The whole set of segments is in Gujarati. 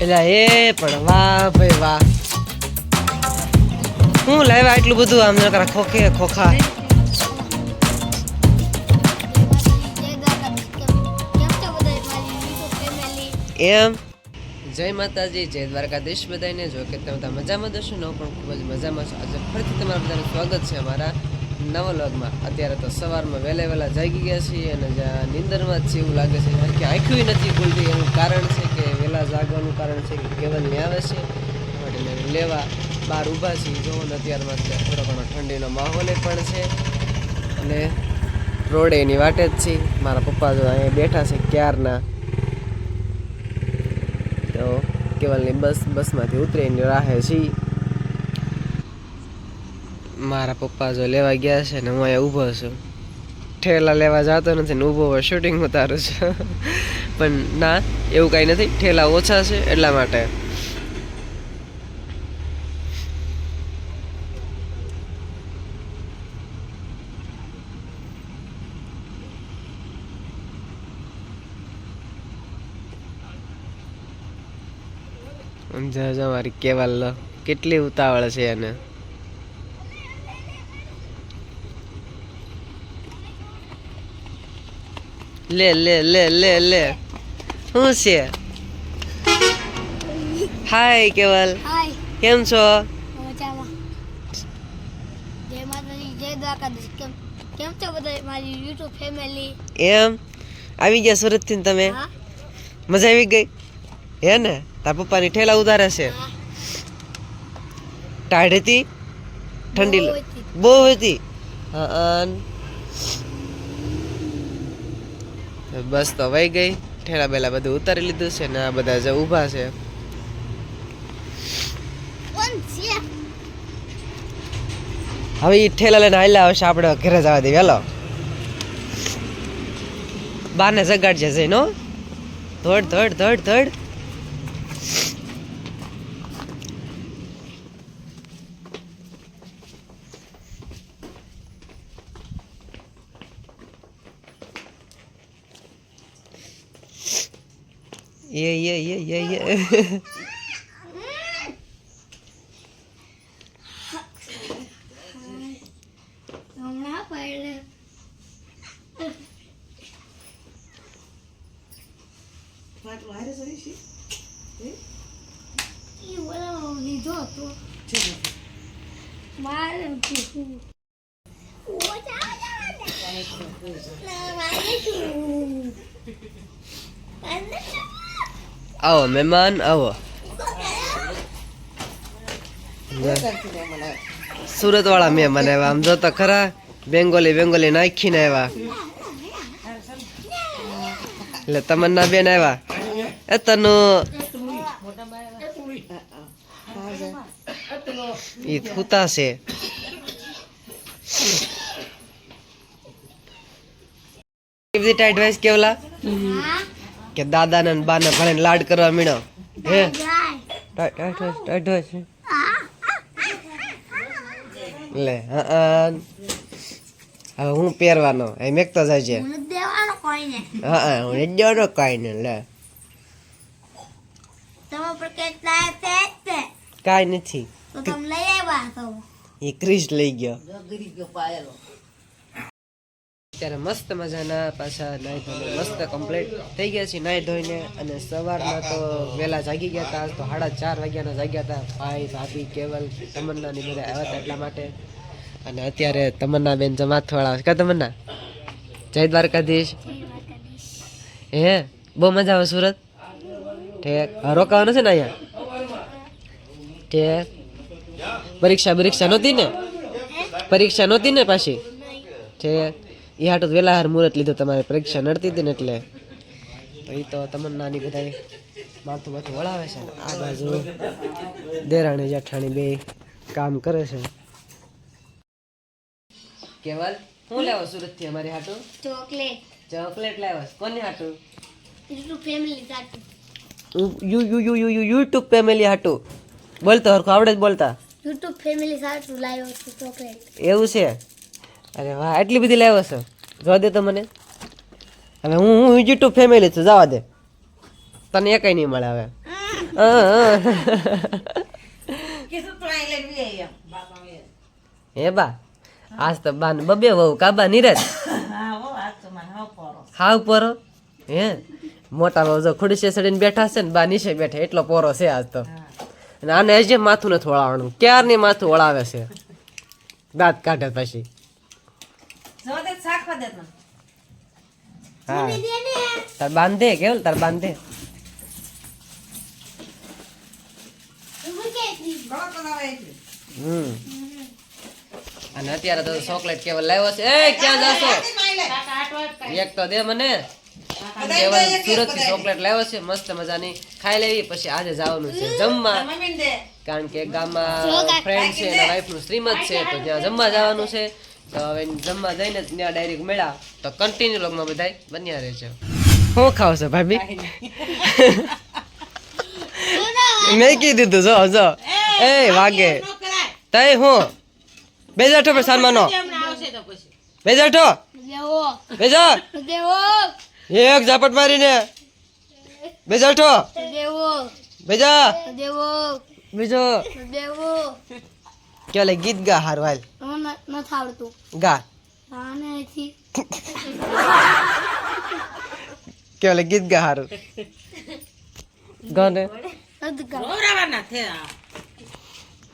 એટલે એ પણ વાહ ભાઈ વાહ. હું લાવ્યા એટલું બધું આમ ખોખે ખોખા. એમ? જય માતાજી, જય દ્વારકાધીશ બધાને જો કે બધા મજામાં દશો ન પણ ખૂબ જ મજામાં છો. આજે ફરીથી તમારા બધાનું સ્વાગત છે અમારા નવા લગમાં. અત્યારે તો સવારમાં વહેલા વહેલા જાગી ગયા છીએ અને જ્યાં નિંદરમાં જ છે એવું લાગે છે. કે આંખ્યું નથી ખુલતી. એનું કારણ છે કે વહેલા જાગવાનું કારણ છે કે કેવલ ને આવે છે. એટલે લેવા બહાર ઊભા છીએ. જોવો ને અત્યારમાં થોડો ઘણો ઠંડીનો માહોલ પણ છે. અને રોડે એની વાટે જ છે. મારા પપ્પા જો અહીંયા બેઠા છે ક્યારના. તો કેવલની બસ, બસમાંથી ઉતરીને રાહે છી. મારા પપ્પા જો લેવા ગયા છે ને હું અહીંયા ઊભો છું. ઠેલા લેવા જતો નથી ને ઊભો શૂટિંગ ઉતારું છું. પણ ના, એવું કાંઈ નથી. ઠેલા ઓછા છે એટલા માટે. જો જો મારી કેવાલ લો. કેટલી ઉતાવળ છે એને. લે લે લે લે લે. શું છે? હાય કેવલ. હાય કેમ છો? કેમ બધા મારી ફેમિલી એમ? આવી ગયા સુરતથી તમે? મજા આવી ગઈ? હે ને? તાર પપ્પાની ઠેલા ઉતારે છે. ટાઢ હતી ઠંડી બહુ હતી. હા. બસ તો વહી ગઈ. ઠેલા બેલા બધું ઉતારી લીધું છે ને આ બધા જે ઊભા છે. હવે એ ઠેલા લઈને હાલ્યા આવશે આપણે ઘરે જવા દઈએ. હેલો. બાને જગાડજે જઈ નો ધોડ ધોડ ધોડ ધોડ. ये ये ये ये ये What's આવો મહેમાન આવો સુરત વાળા મહેમાન આવ્યા આમ જો તો ખરા બેંગોલી બેંગોલી નાખીને આવ્યા એટલે તમન્ના બેન આવ્યા એ તનુ. ઈ થૂતા છે. એડવાઇસ કેવલા? કે દાદા ને બા ને ભણે લાડ કરવા મીણો. હે? લે હા હવે હું પહેરવાનો એ મેકતો જાય છે. હું નથી દેવાનો કોઈને. હા દેવાનો કાંઈ નહીં લે. તમે પર કેટલા તે. કાંઈ નથી. તો તમે લઈ આવ્યા તો એ ક્રિશ લઈ ગયો. ત્યારે મસ્ત મજાના પાછા નાહી ધોઈને મસ્ત કમ્પ્લીટ થઈ ગયા છીએ નાહી ધોઈને અને સવારમાં તો વહેલા જાગી ગયા હતા તો સાડા ચાર વાગ્યાના જાગ્યા હતા. ભાઈ ભાભી કેવલ તમન્ના ની બધા આવ્યા હતા એટલા માટે. અને અત્યારે તમન્ના બેન જમાથવાળા કા તમન્ના? જય દ્વારકાધીશ. હે? બહુ મજા આવે સુરત? ઠેક. રોકાવાનું છે ને અહીંયા? ઠેક. પરીક્ષા પરીક્ષા નહોતી ને? પરીક્ષા નહોતી ને પાછી? ઠેક. એ હાટો વહેલા હાર મુહૂર્ત લીધું તમારે પરીક્ષા નડતી હતી ને એટલે. તો એ તો તમન્નાની બધા માથું માથું વળાવે છે. આ બાજુ દેરાણી જેઠાણી બે કામ કરે છે. કેવલ? હું લેવો સુરતથી અમારી હાટું? ચોકલેટ. ચોકલેટ લાવ્યો. કોની હાટું? યુટ્યુબ ફેમિલી સાથે. You you you you you YouTube family હાટુ. બોલતો હરખું આવડે જ બોલતા. યુટ્યુબ ફેમિલી સાથે લાવ્યો છું ચોકલેટ. એવું છે? અરે વાહ આટલી બધી લાવ્યો છો. જોવા દે તો મને. હવે હું હું યુટ્યુબ ફેમિલી છું જવા દે. તને એ કઈ નહીં મળે હવે. હે બા આજ તો બાન બબે વહુ કાબા નીરજ? હાવ પોરો. હે? મોટા વહુ જો ખુરશી સડીને બેઠા છે ને બા નીચે બેઠા એટલો પોરો છે આજ તો. અને આને હજી માથું નથી વળાવવાનું ક્યારની માથું વળાવે છે? દાંત કાઢે પછી. હા. તાર બાંધે કેવું તાર બાંધે. હમ. અને અત્યારે તો ચોકલેટ કેવલ લાવ્યો છે. એ ક્યાં જાશો? એક તો દે મને. કેવલ સુરતથી ચોકલેટ લાવ્યો છે. મસ્ત મજાની. ખાઈ લેવી પછી આજે જવાનું છે જમવા. કારણ કે ગામમાં ફ્રેન્ડ છે એના વાઈફનું શ્રીમદ છે તો ત્યાં જમવા જવાનું છે. તો હવે જમવા જઈને ત્યાં ડાયરેક્ટ મળ્યા. તો કન્ટિન્યુ લોગમાં બધાય બન્યા રહે છે શું ખાવ છો ભાભી? મેં કીધું તું જો જો. એ વાગે. તઈ હું? બેજાઠો પર સાનમાનો બેજાઠો દેવો બેજા એક ઝાપટ મારીને. બેજાઠો દેવો બેજા. દેવો બીજો. ક્યાં લે ગીત ગા હારું હાલ. મને નથી આવડતું ગા. કે ઓલે ગીત ગા હારું. ગાને. નથી કરવું.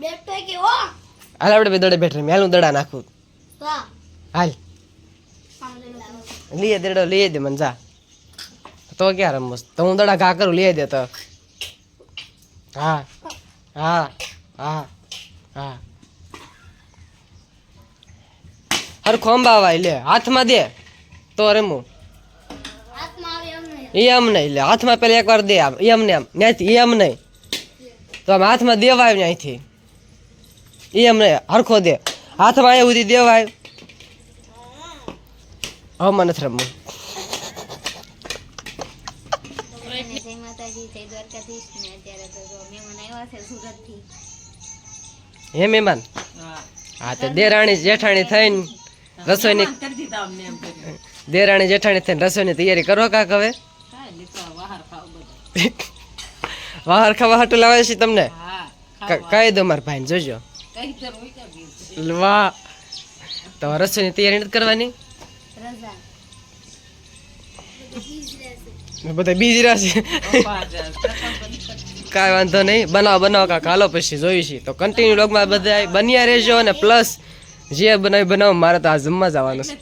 બેઠો કે ઓ હાલ આપણે બે દડે બેઠે મેલું દડા નાખું. વાહ હાલ. લઈએ દેડો લઈએ દે મન જા. તો ક્યાં રમસ તો હું દડા ઘા કરું લઈએ દે તો. હા. હા. હા. હા. હરખો અંબાવાય લે હાથમાં દે તો રમું. હાથમાં એમ નહીં એ એમ નહીં લે હાથમાં પેલા એકવાર દે આમ એમ ને એમ ત્યાંથી એમ નહીં. તો આમ હાથમાં દેવાય ને અહીંથી એમ નહીં હરખો દે. હાથમાં અહીંયા સુધી દેવાય. હવે મને નથી રમવું. હે મહેમાન? હા તો દેરાણી જેઠાણી થઈને રસોઈની દેરાણી જેઠાણી થઈને રસોઈની તૈયારી કરો કાક હવે? વાહર ખાવા હાટું લાવે છે તમને? કહી દો મારા ભાઈને જોજો. વાહ. તો રસોઈની તૈયારી નથી કરવાની? રજા. બધા બીજી રાશિ કાંઈ વાંધો નહીં. બનાવો બનાવો કાંક. હાલો પછી જોઈશું તો કન્ટિન્યુ લોગમાં બધા બન્યા રહેજો અને પ્લસ જે બનાવી બનાવો મારે તો આ જમવા જવાનું છે.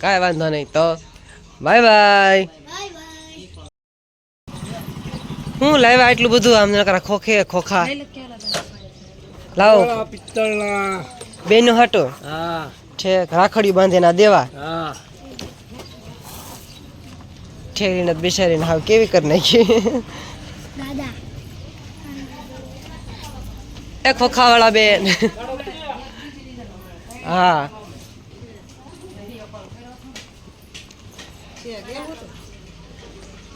કાંઈ વાંધો નહીં તો બાય બાય. હું લાવ્યા એટલું બધું? આમ નકરા ખોખે ખોખા. લાવો. બેનું હટો. ઠેક રાખડીયું બાંધે ના દેવા. ઠેરીને બેસારીને હાવ કેવી કરી નાખી. દાદા એ ખોખાવાળા બેન હા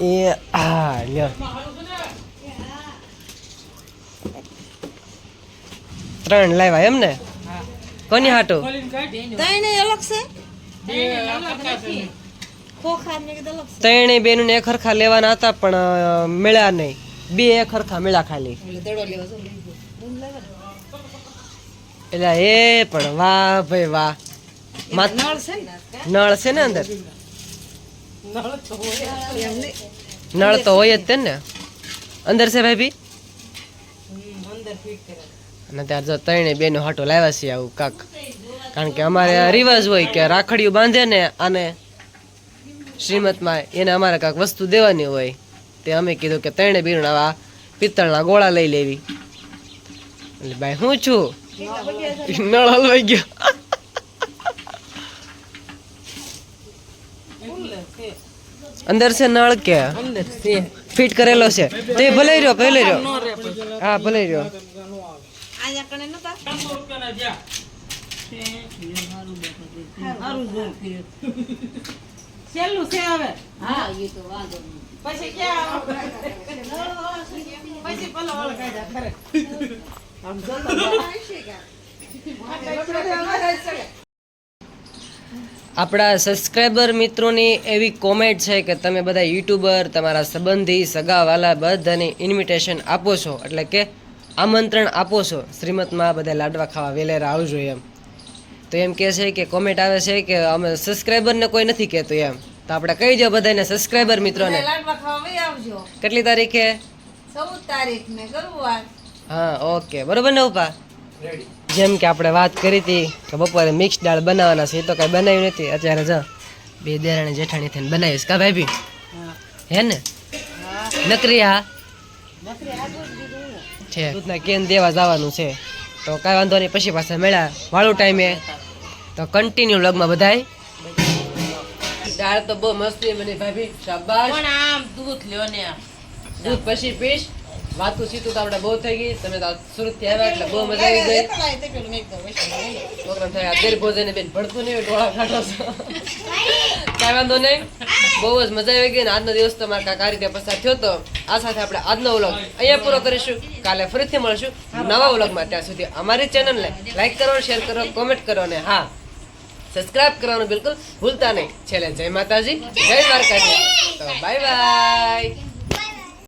એ હા લ્યો ત્રણ લાવ્યા એમ ને કોની હાટું ત્રણેય બેનું એક હરખા લેવાના હતા પણ મળ્યા નહીં. બે એક હરખા મળ્યા ખાલી. એટલે એ પણ વાહ ભાઈ વાહ. માત- નળ છે ને? અંદર? નળ તો હોય જ તે ને? અંદર છે ભાઈ અને ત્યારે જો ત્રણે બેનો હાટો લાવ્યા છે આવું કાક. કારણ કે અમારે રિવાજ હોય કે રાખડીયું બાંધે ને અને શ્રીમતમાં એને અમારે કાંક વસ્તુ દેવાની હોય. તે અમે કીધું કે ત્રણે બેન આવા પિત્તળના ગોળા લઈ લેવી. ભાઈ હું છું? નળ હલવાઈ ગયો. અંદર છે નળ કે? ફિટ કરેલો છે. તે ભલે રહ્યો ભલે રહ્યો? હા ભલે રહ્યો. છેલ્લું છે હવે? હા એ તો વાંધો નહીં. પછી ક્યાં? પછી ભલે ઓળખાય ખરે. આપણા સબસ્ક્રાઈબર મિત્રોની એવી કોમેન્ટ છે કે તમે બધા યુટ્યુબર તમારા સંબંધી સગાવાલા બધાને ઇન્વિટેશન આપો છો. એટલે કે આમંત્રણ આપો છો. શ્રીમતમાં બધા લાડવા ખાવા વેલેરા આવજો એમ. તો એમ કહે છે કે કોમેન્ટ આવે છે કે અમે સબસ્ક્રાઈબરને કોઈ નથી કહેતું એમ. તો આપણે કહી દો બધાને સબસ્ક્રાઈબર મિત્રોને. કેટલી તારીખે? ચૌદ તારીખ ને ગુરુવાર હા ઓકે. બરોબર ને ઉપા? જેમ કે આપણે વાત કરી હતી કે બપોરે મિક્સ દાળ બનાવવાના છે એ તો કાંઈ બનાવ્યું નથી. અત્યારે જ બે દેરાણી જેઠાણી થઈને બનાવીશ. કા ભાઈ હે ને? નકરી હા છે. દૂધના કેન દેવા જવાનું છે. તો કાંઈ વાંધો નહીં પછી પાછા મેળા વાળું ટાઈમે. તો કન્ટિન્યુ લગમાં બધાય. દાળ તો બહુ મસ્તી મને ભાભી. શાબાશ. પણ આમ દૂધ લ્યો ને દૂધ પછી પીશ. વાતું સીતું તો આપણે બહુ થઈ ગઈ. તમે તો સુરતથી આવ્યા એટલે બહુ મજા આવી ગઈ. પ્રોગ્રામ થાય અત્યારે ભોજન બેન ભણતું નહીં ટોળા કાઢો છો. કાંઈ વાંધો નહીં. બહુ જ મજા આવી ગઈ ને આજનો દિવસ તમારે કાંઈક આ રીતે પસાર થયો તો આ સાથે આપણે આજનો વ્લોગ અહીંયા પૂરો કરીશું. કાલે ફરીથી મળશું નવા વ્લોગમાં ત્યાં સુધી અમારી ચેનલને લાઈક કરો શેર કરો કોમેન્ટ કરો ને હા સબસ્ક્રાઇબ કરવાનું બિલકુલ ભૂલતા નહીં. છેલ્લે જય માતાજી જય દ્વારકાજી તો બાય બાય.